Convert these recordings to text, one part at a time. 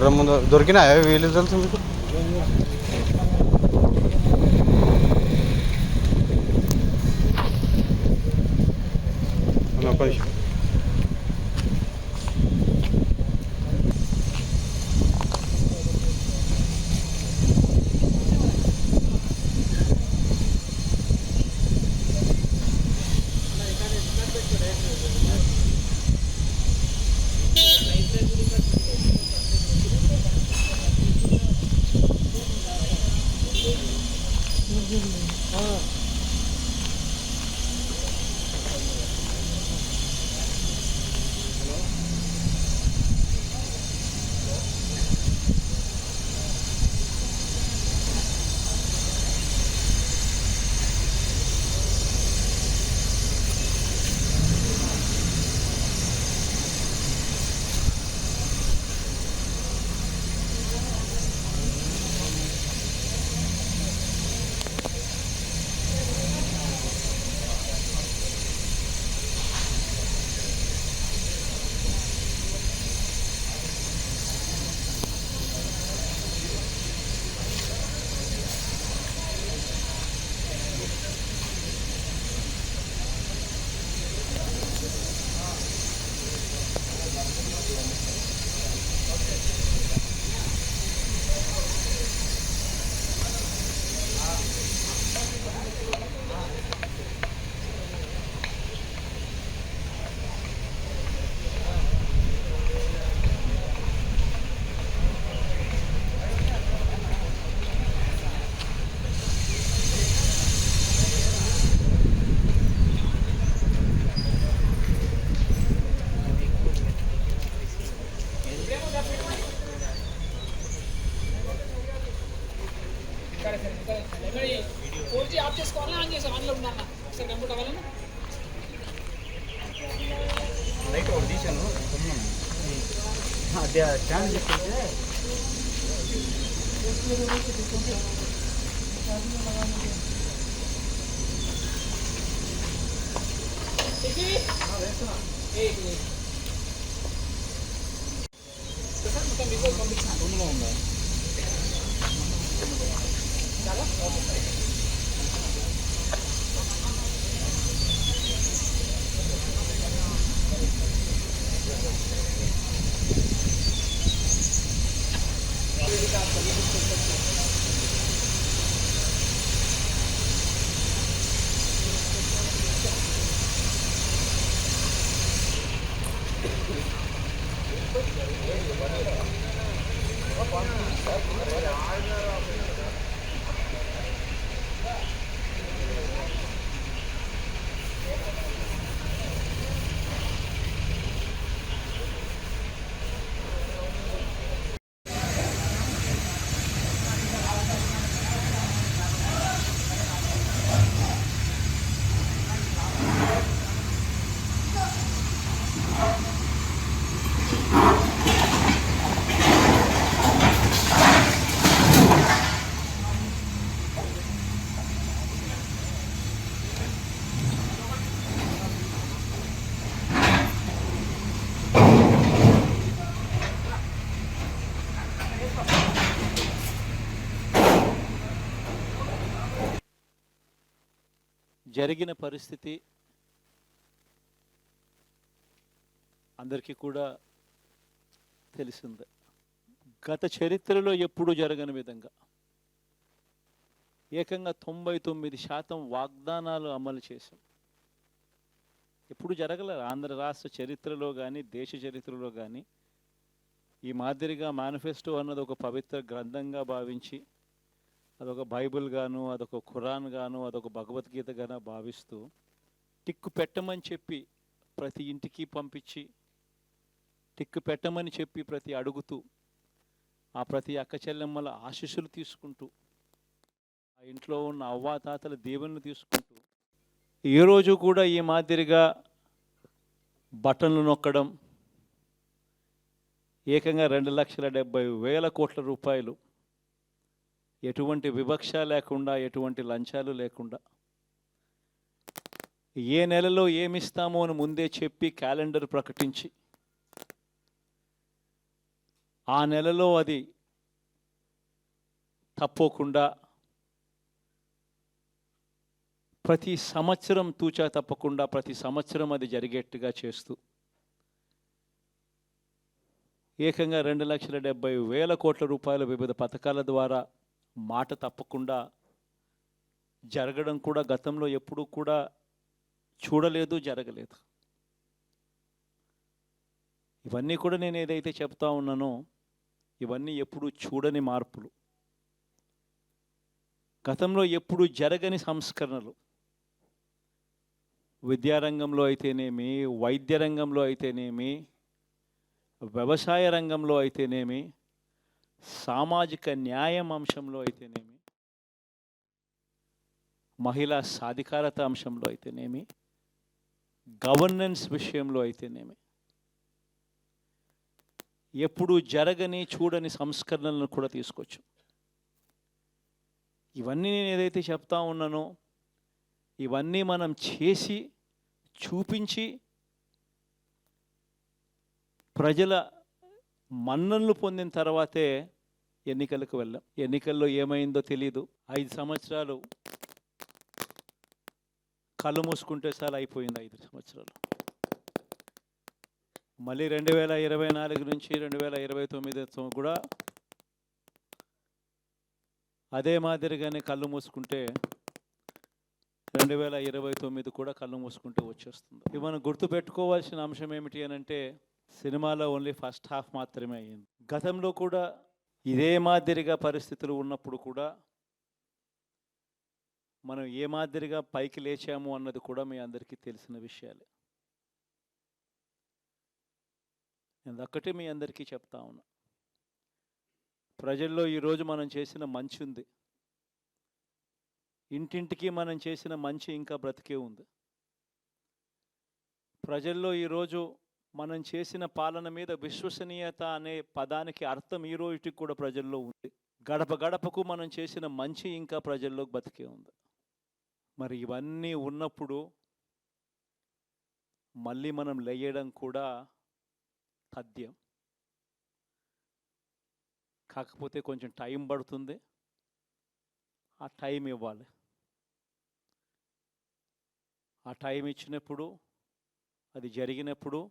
జ్వరం ముందు దొరికినాయా వీలు తెలుసు మీకు అన్న, ఒక్క నిమిషం. ఫోర్ జీ ఆఫ్ చేసుకోవాలా ఆన్ చేసాం అందులో ఉండాలా ఒకసారి కంప్యూటర్ అవ్వాలని లైట్ ఒకటి తీసాను అదే ఛానల్ చెప్తుంటే ఇది ఏ, ఇది. సార్ మొత్తం మీకు పంపించాను రూమ్లో ఉందా Thank you. జరిగిన పరిస్థితి అందరికీ కూడా తెలిసిందే. గత చరిత్రలో ఎప్పుడూ జరగని విధంగా ఏకంగా తొంభై తొమ్మిది శాతం వాగ్దానాలు అమలు చేశాం. ఎప్పుడు జరగలేదు ఆంధ్ర రాష్ట్ర చరిత్రలో కానీ దేశ చరిత్రలో కానీ ఈ మాదిరిగా మేనిఫెస్టో అన్నది ఒక పవిత్ర గ్రంథంగా భావించి అదొక బైబిల్ గాను అదొక ఖురాన్ గాను అదొక భగవద్గీత గాను భావిస్తూ టిక్కు పెట్టమని చెప్పి ప్రతి ఇంటికి పంపించి టిక్కు పెట్టమని చెప్పి ప్రతి అడుగుతూ ఆ ప్రతి అక్క చెల్లెమ్మల ఆశీస్సులు తీసుకుంటూ ఆ ఇంట్లో ఉన్న అవ్వాతాతల దీవెనలు తీసుకుంటూ ఏ రోజు కూడా ఈ మాదిరిగా బటన్లు నొక్కడం ఏకంగా రెండు లక్షల డెబ్బై వేల కోట్ల రూపాయలు ఎటువంటి వివక్ష లేకుండా ఎటువంటి లంచాలు లేకుండా. ఏ నెలలో ఏమిస్తామో అని ముందే చెప్పి క్యాలెండర్ ప్రకటించి ఆ నెలలో అది తప్పకుండా ప్రతి సంవత్సరం తూచా తప్పకుండా ప్రతి సంవత్సరం అది జరిగేట్టుగా చేస్తూ ఏకంగా రెండు లక్షల డెబ్బై వేల కోట్ల రూపాయల వివిధ పథకాల ద్వారా మాట తప్పకుండా జరగడం కూడా గతంలో ఎప్పుడూ కూడా చూడలేదు జరగలేదు. ఇవన్నీ కూడా నేను ఏదైతే చెప్తా ఉన్నానో ఇవన్నీ ఎప్పుడు చూడని మార్పులు. గతంలో ఎప్పుడు జరగని సంస్కరణలు. విద్యారంగంలో అయితేనేమి వైద్య రంగంలో అయితేనేమి వ్యవసాయ రంగంలో అయితేనేమి సామాజిక న్యాయం అంశంలో అయితేనేమి మహిళా సాధికారత అంశంలో అయితేనేమి గవర్నెన్స్ విషయంలో అయితేనేమి. ఎప్పుడు జరగని చూడని సంస్కరణలను కూడా తీసుకొచ్చు ఇవన్నీ నేను ఏదైతే చెప్తా ఉన్నానో ఇవన్నీ మనం చేసి చూపించి ప్రజల మన్ననలు పొందిన తర్వాతే ఎన్నికలకు వెళ్ళాం. ఎన్నికల్లో ఏమైందో తెలియదు ఐదు సంవత్సరాలు కళ్ళు మూసుకుంటే చాలా అయిపోయింది ఐదు సంవత్సరాలు. మళ్ళీ రెండు వేల ఇరవై నాలుగు నుంచి రెండు వేల ఇరవై తొమ్మిది కూడా అదే మాదిరిగానే కళ్ళు మూసుకుంటే రెండు వేల ఇరవై తొమ్మిది కూడా కళ్ళు మూసుకుంటే వచ్చేస్తుంది. ఇవి మనం గుర్తుపెట్టుకోవాల్సిన అంశం ఏమిటి అని అంటే సినిమాలో ఓన్లీ ఫస్ట్ హాఫ్ మాత్రమే అయ్యింది. గతంలో కూడా ఇదే మాదిరిగా పరిస్థితులు ఉన్నప్పుడు కూడా మనం ఏ మాదిరిగా పైకి లేచాము అన్నది కూడా మీ అందరికీ తెలిసిన విషయాలే. నేను ఒక్కటే మీ అందరికీ చెప్తా ఉన్నా. ప్రజల్లో ఈరోజు మనం చేసిన మంచి ఉంది. ఇంటింటికి మనం చేసిన మంచి ఇంకా బ్రతికే ఉంది. ప్రజల్లో ఈరోజు మనం చేసిన పాలన మీద విశ్వసనీయత అనే పదానికి అర్థం ఈ రోజుకి కూడా ప్రజల్లో ఉంది. గడప గడపకు మనం చేసిన మంచి ఇంకా ప్రజల్లో బతికే ఉంది. మరి ఇవన్నీ ఉన్నప్పుడు మళ్ళీ మనం లేయడం కూడా తథ్యం. కాకపోతే కొంచెం టైం పడుతుంది. ఆ టైం ఇవ్వాలి. ఆ టైం ఇచ్చినప్పుడు అది జరిగినప్పుడు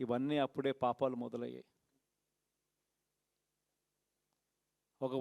ఇవన్నీ అప్పుడే పాపాలు మొదలయ్యాయి. ఒక